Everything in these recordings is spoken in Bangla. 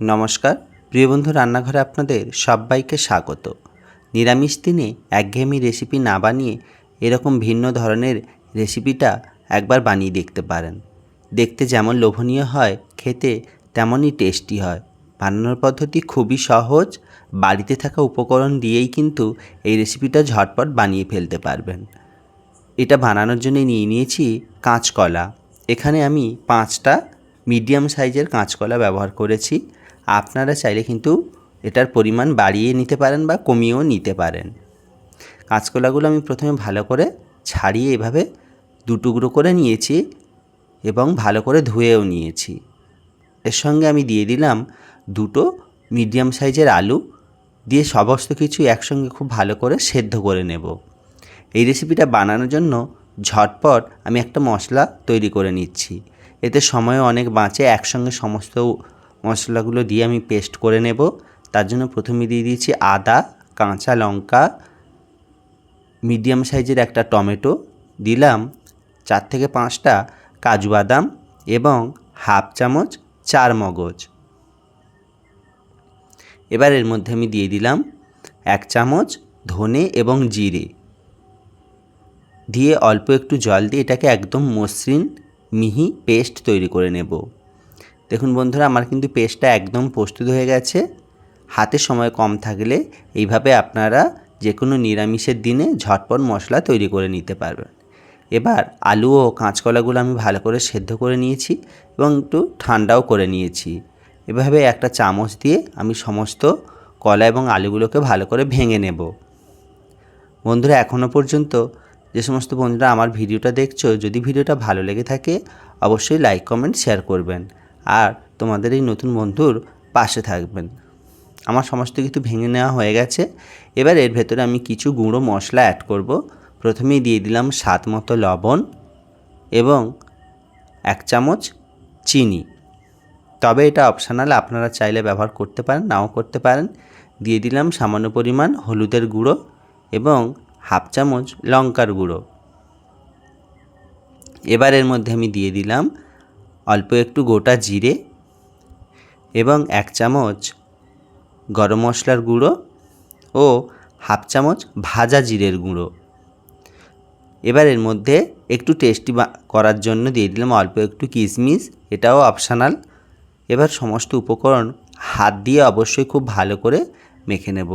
নমস্কার। প্রিয় বন্ধু, রান্নাঘরে আপনাদের সবাইকে স্বাগত। নিরামিষ দিনে একঘেয়েমি রেসিপি না বানিয়ে এরকম ভিন্ন ধরনের রেসিপিটা একবার বানিয়ে দেখতে পারেন। দেখতে যেমন লোভনীয় হয়, খেতে তেমনই টেস্টি হয়। বানানোর পদ্ধতি খুবই সহজ, বাড়িতে থাকা উপকরণ দিয়েই কিন্তু এই রেসিপিটা ঝটপট বানিয়ে ফেলতে পারবেন। এটা বানানোর জন্য নিয়ে নিয়েছি কাঁচকলা। এখানে আমি পাঁচটা মিডিয়াম সাইজের কাঁচকলা ব্যবহার করেছি। আপনারা চাইলে কিন্তু এটার পরিমাণ বাড়িয়ে নিতে পারেন বা কমিয়েও নিতে পারেন। কাঁচকলাগুলো আমি প্রথমে ভালো করে ছাড়িয়ে এভাবে দু টুকরো করে নিয়েছি এবং ভালো করে ধুয়েও নিয়েছি। এর সঙ্গে আমি দিয়ে দিলাম দুটো মিডিয়াম সাইজের আলু, দিয়ে সমস্ত কিছু একসঙ্গে খুব ভালো করে সেদ্ধ করে নেব। এই রেসিপিটা বানানোর জন্য ঝটপট আমি একটা মশলা তৈরি করে নিচ্ছি। এতে সময় অনেক বাঁচে, একসঙ্গে সমস্ত মশলাগুলো দিয়ে আমি পেস্ট করে নেব। তার জন্য প্রথমে দিয়ে দিয়েছি আদা, কাঁচা লঙ্কা মিডিয়াম সাইজের একটা টমেটো, দিলাম চার থেকে পাঁচটা কাজু বাদাম এবং হাফ চামচ চার মগজ। এবার এর মধ্যে আমি দিয়ে দিলাম এক চামচ ধনে এবং জিরে। দিয়ে অল্প একটু জল দিয়ে এটাকে একদম মসৃণ মিহি পেস্ট তৈরি করে নেব। দেখুন বন্ধুরা, আমার কিন্তু পেস্টটা একদম প্রস্তুত হয়ে গেছে। হাতে সময় কম থাকলে এইভাবে আপনারা যে কোনো নিরামিষের দিনে ঝটপট মশলা তৈরি করে নিতে পারবেন। এবার আলু ও কাঁচকলাগুলো আমি ভালো করে সেদ্ধ করে নিয়েছি এবং একটু ঠান্ডাও করে নিয়েছি। এভাবে একটা চামচ দিয়ে আমি সমস্ত কলা এবং আলুগুলোকে ভালো করে ভেঙে নেব। বন্ধুরা এখনও পর্যন্ত যে সমস্ত বন্ধুরা আমার ভিডিওটা দেখছ, যদি ভিডিওটা ভালো লেগে থাকে, অবশ্যই লাইক কমেন্ট শেয়ার করবেন। আর তোমাদের এই নতুন বন্ধুর পাশে থাকবেন। আমার সমস্ত কিছু ভেঙে নেওয়া হয়ে গেছে। এবার এর ভেতরে আমি কিছু গুঁড়ো মশলা অ্যাড করব। প্রথমেই দিয়ে দিলাম স্বাদ মতো লবণ এবং এক চামচ চিনি। তবে এটা অপশানাল আপনারা চাইলে ব্যবহার করতে পারেন, নাও করতে পারেন। দিয়ে দিলাম সামান্য পরিমাণ হলুদের গুঁড়ো এবং হাফ চামচ লঙ্কার গুঁড়ো। এবার এর মধ্যে আমি দিয়ে দিলাম অল্প একটু গোটা জিরে এবং এক চামচ গরম মশলার গুঁড়ো ও হাফ চামচ ভাজা জিরের গুঁড়ো। এবার এর মধ্যে একটু টেস্টি করার জন্য দিয়ে দিলাম অল্প একটু কিশমিশ এটাও অপশানাল। এবার সমস্ত উপকরণ হাত দিয়ে অবশ্যই খুব ভালো করে মেখে নেব।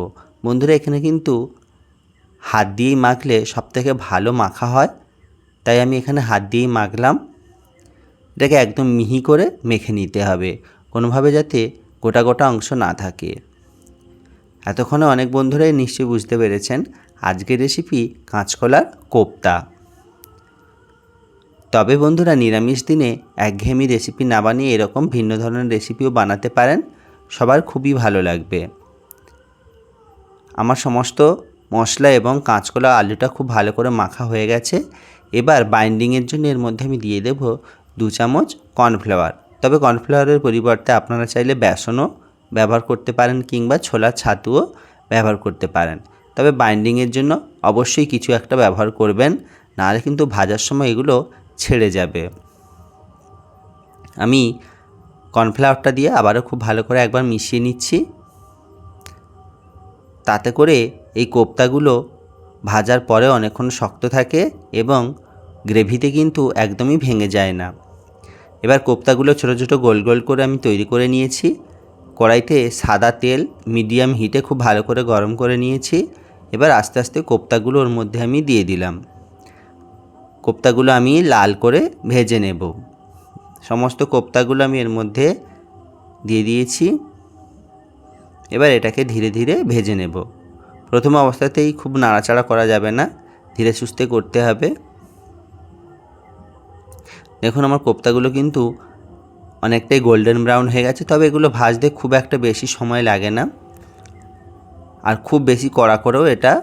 বন্ধুরা, এখানে কিন্তু হাত দিয়েই মাখলে সবথেকে ভালো মাখা হয়, তাই আমি এখানে হাত দিয়েই মাখলাম। এটাকে একদম মিহি করে মেখে নিতে হবে কোনোভাবে যাতে গোটা গোটা অংশ না থাকে। এতক্ষণে অনেক বন্ধুরাই নিশ্চয়ই বুঝতে পেরেছেন আজকের রেসিপি কাঁচকলার কোপ্তা। তবে বন্ধুরা নিরামিষ দিনে একঘেয়েমি রেসিপি না বানিয়ে এরকম ভিন্ন ধরনের রেসিপিও বানাতে পারেন সবার খুবই ভালো লাগবে। আমার সমস্ত মশলা এবং কাঁচকলা আলুটা খুব ভালো করে মাখা হয়ে গেছে। এবার বাইন্ডিংয়ের জন্য এর মধ্যে আমি দিয়ে দেব দু চামচ কর্নফ্লাওয়ার। তবে কর্নফ্লাওয়ারের পরিবর্তে আপনারা চাইলে বেসনও ব্যবহার করতে পারেন কিংবা ছোলার ছাতুও ব্যবহার করতে পারেন। তবে বাইন্ডিংয়ের জন্য অবশ্যই কিছু একটা ব্যবহার করবেন, নাহলে কিন্তু ভাজার সময় এগুলো ছেড়ে যাবে। আমি কর্নফ্লাওয়ারটা দিয়ে আবারও খুব ভালো করে একবার মিশিয়ে নিচ্ছি। তাতে করে এই কোপ্তাগুলো ভাজার পরে অনেকক্ষণ শক্ত থাকে এবং গ্রেভিতে কিন্তু একদমই ভেঙে যায় না। এবার কোপ্তাগুলো ছোটো ছোটো গোল গোল করে আমি তৈরি করে নিয়েছি। কড়াইতে সাদা তেল, মিডিয়াম হিটে খুব ভালো করে গরম করে নিয়েছি। এবার আস্তে আস্তে কোপ্তাগুলো ওর মধ্যে আমি দিয়ে দিলাম। কোপ্তাগুলো আমি লাল করে ভেজে নেব। সমস্ত কোপ্তাগুলো আমি এর মধ্যে দিয়ে দিয়েছি। এবার এটাকে ধীরে ধীরে ভেজে নেব। প্রথম অবস্থাতেই খুব নাড়াচাড়া করা যাবে না, ধীরে সুস্থে করতে হবে। দেখুন আমার কোপ্তাগুলো কিন্তু অনেকটাই গোল্ডেন ব্রাউন হয়ে গেছে, তবে এগুলো ভাজতে খুব একটা বেশি সময় লাগে না। আর খুব বেশি কড়া করেও এটা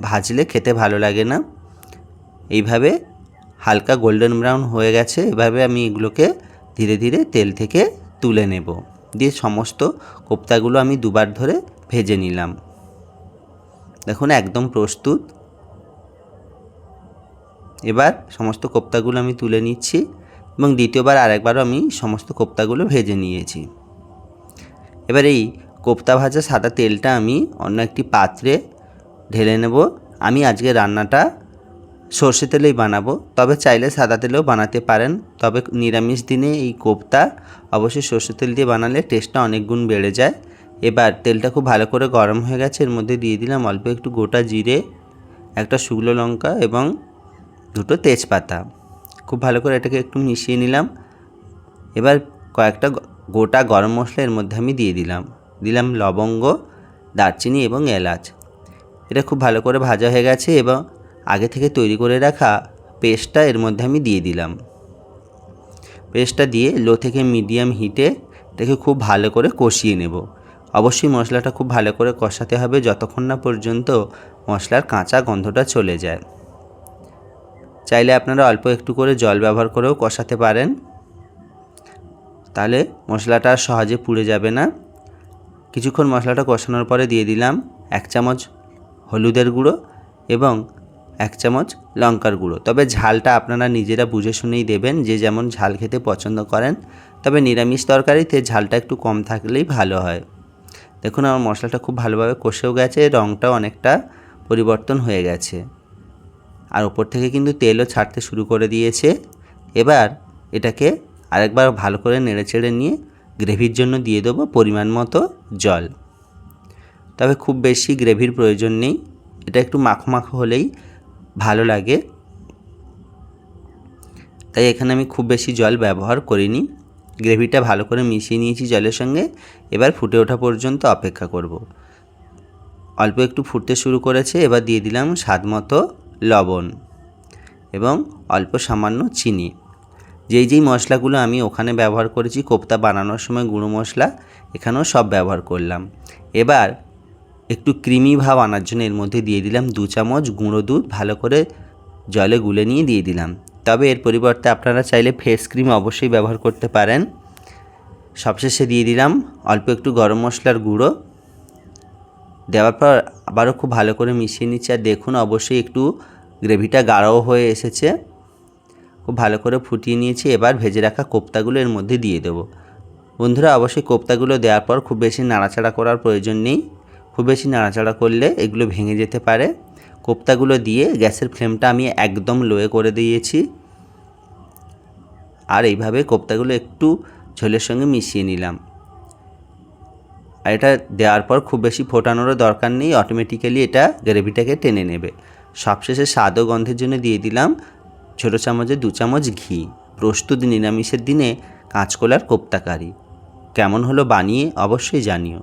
ভাজলে খেতে ভালো লাগে না। এইভাবে হালকা গোল্ডেন ব্রাউন হয়ে গেছে, এভাবে আমি এগুলোকে ধীরে ধীরে তেল থেকে তুলে নেব। দিয়ে সমস্ত কোপ্তাগুলো আমি দুবার ধরে ভেজে নিলাম। দেখুন একদম প্রস্তুত। এবার সমস্ত কোপ্তাগুলো আমি তুলে নিচ্ছি। এবং দ্বিতীয়বার আরেকবারও আমি সমস্ত কোপ্তাগুলো ভেজে নিয়েছি। এবার এই কোপ্তা ভাজা সাদা তেলটা আমি অন্য একটি পাত্রে ঢেলে নেব। আমি আজকে রান্নাটা সর্ষে তেলেই বানাবো। তবে চাইলে সাদা তেলেও বানাতে পারেন। তবে নিরামিষ দিনে এই কোপ্তা অবশ্যই সর্ষে তেল দিয়ে বানালে টেস্টটা অনেক গুণ বেড়ে যায়। এবার তেলটা খুব ভালো করে গরম হয়ে গেছে। এর মধ্যে দিয়ে দিলাম অল্প একটু গোটা জিরে, একটা শুকনো লঙ্কা এবং দুটো তেজপাতা। খুব ভালো করে এটাকে একটু মিশিয়ে নিলাম। এবার কয়েকটা গোটা গরম মশলা এর মধ্যে আমি দিয়ে দিলাম। দিলাম লবঙ্গ, দারচিনি এবং এলাচ। এটা খুব ভালো করে ভাজা হয়ে গেছে এবং আগে থেকে তৈরি করে রাখা পেস্টটা এর মধ্যে আমি দিয়ে দিলাম। পেস্টটা দিয়ে লো থেকে মিডিয়াম হিটে এটাকে খুব ভালো করে কষিয়ে নেব। অবশ্যই মশলাটা খুব ভালো করে কষাতে হবে যতক্ষণ না পর্যন্ত মশলার কাঁচা গন্ধটা চলে যায়। চাইলে আপনারা অল্প একটু করে জল ব্যবহার করেও কষাতে পারেন। তাহলে মশলাটা সহজে পুড়ে যাবে না। কিছুক্ষণ মশলাটা কষানোর পরে দিয়ে দিলাম এক চামচ হলুদের গুঁড়ো এবং এক চামচ লঙ্কার গুঁড়ো। তবে ঝালটা আপনারা নিজেরা বুঝে শুনেই দেবেন যে যেমন ঝাল খেতে পছন্দ করেন, তবে নিরামিষ তরকারিতে ঝালটা একটু কম থাকলেই ভালো হয়। দেখুন, আমার মশলাটা খুব ভালোভাবে কষেও গেছে রঙটাও অনেকটা পরিবর্তন হয়ে গেছে। আর ওপর থেকে কিন্তু তেলও ছাড়তে শুরু করে দিয়েছে। এবার এটাকে আরেকবার ভালো করে নেড়ে চেড়ে নিয়ে গ্রেভির জন্য দিয়ে দেবো পরিমাণ মতো জল। তবে খুব বেশি গ্রেভির প্রয়োজন নেই। এটা একটু মাখো মাখো হলেই ভালো লাগে। তাই এখানে আমি খুব বেশি জল ব্যবহার করিনি। গ্রেভিটা ভালো করে মিশিয়ে নিয়েছি জলের সঙ্গে। এবার ফুটে ওঠা পর্যন্ত অপেক্ষা করব। অল্প একটু ফুটতে শুরু করেছে, এবার দিয়ে দিলাম স্বাদ মতো লবণ এবং অল্প সামান্য চিনি। যেই যেই মশলাগুলো আমি ওখানে ব্যবহার করেছি, কোপ্তা বানানোর সময় গুঁড়ো মশলা, এখানেও সব ব্যবহার করলাম। এবার একটু ক্রিমি ভাব আনার জন্য এর মধ্যে দিয়ে দিলাম দু চামচ গুঁড়ো দুধ, ভালো করে জলে গুলে নিয়ে দিয়ে দিলাম। তবে এর পরিবর্তে আপনারা চাইলে ফেস ক্রিম অবশ্যই ব্যবহার করতে পারেন। সবশেষে দিয়ে দিলাম অল্প একটু গরম মশলার গুঁড়ো দেওয়ার পর আবারও খুব ভালো করে মিশিয়ে নিচ্ছি। আর দেখুন, অবশ্যই একটু গ্রেভিটা গাঢ়ও হয়ে এসেছে। খুব ভালো করে ফুটিয়ে নিয়েছি। এবার ভেজে রাখা কোপ্তাগুলো এর মধ্যে দিয়ে দেবো। বন্ধুরা, অবশ্যই কোপ্তাগুলো দেওয়ার পর খুব বেশি নাড়াচাড়া করার প্রয়োজন নেই। খুব বেশি নাড়াচাড়া করলে এগুলো ভেঙে যেতে পারে। কোপ্তাগুলো দিয়ে গ্যাসের ফ্লেমটা আমি একদম লোয়ে করে দিয়েছি। আর এইভাবে কোপ্তাগুলো একটু ঝোলের সঙ্গে মিশিয়ে নিলাম। আর এটা দেওয়ার পর খুব বেশি ফোটানোরও দরকার নেই অটোমেটিক্যালি এটা গ্রেভিটাকে টেনে নেবে। সবশেষে স্বাদ ও গন্ধের জন্য দিয়ে দিলাম ছোটো চামচে দু চামচ ঘি, প্রস্তুত নিরামিষের দিনে কাঁচকলার কোপ্তাকারি। কেমন হলো বানিয়ে অবশ্যই জানিও।